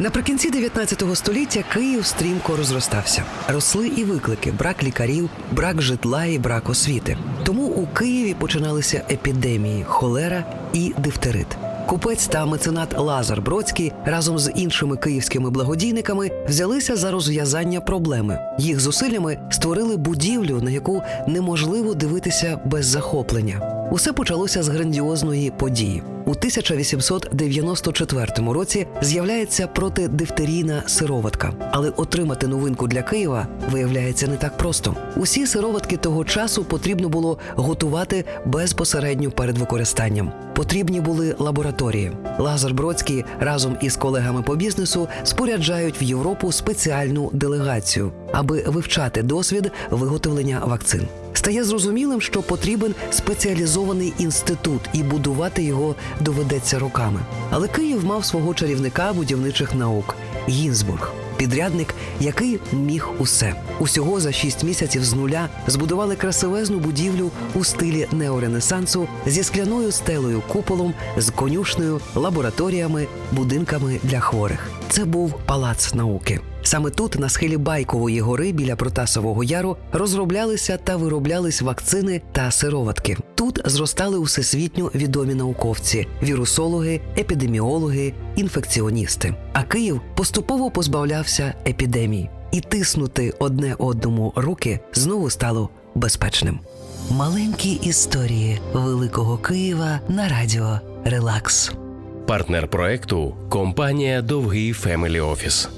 Наприкінці 19 століття Київ стрімко розростався. Росли і виклики: брак лікарів, брак житла і брак освіти. Тому у Києві починалися епідемії холера і дифтерит. Купець та меценат Лазар Бродський разом з іншими київськими благодійниками взялися за розв'язання проблеми. Їх зусиллями створили будівлю, на яку неможливо дивитися без захоплення. Усе почалося з грандіозної події. У 1894 році з'являється протидифтерійна сироватка, але отримати новинку для Києва виявляється не так просто. Усі сироватки того часу потрібно було готувати безпосередньо перед використанням. Потрібні були лабораторії. Лазар Бродський разом із колегами по бізнесу споряджають в Європу спеціальну делегацію, аби вивчати досвід виготовлення вакцин. Стає зрозумілим, що потрібен спеціалізований інститут, і будувати його доведеться роками. Але Київ мав свого чарівника будівничих наук Гінзбург. Підрядник, який міг усе, усього за шість місяців з нуля збудували красивезну будівлю у стилі неоренесансу зі скляною стелею, куполом, з конюшнею, лабораторіями, будинками для хворих. Це був палац науки. Саме тут, на схилі Байкової гори біля Протасового яру, розроблялися та вироблялись вакцини та сироватки. Тут зростали усесвітньо відомі науковці, вірусологи, епідеміологи, інфекціоністи. А Київ поступово позбавлявся епідемій, і тиснути одне одному руки знову стало безпечним. Маленькі історії Великого Києва на радіо Релакс. Партнер проекту компанія Довгий Фемелі Офіс.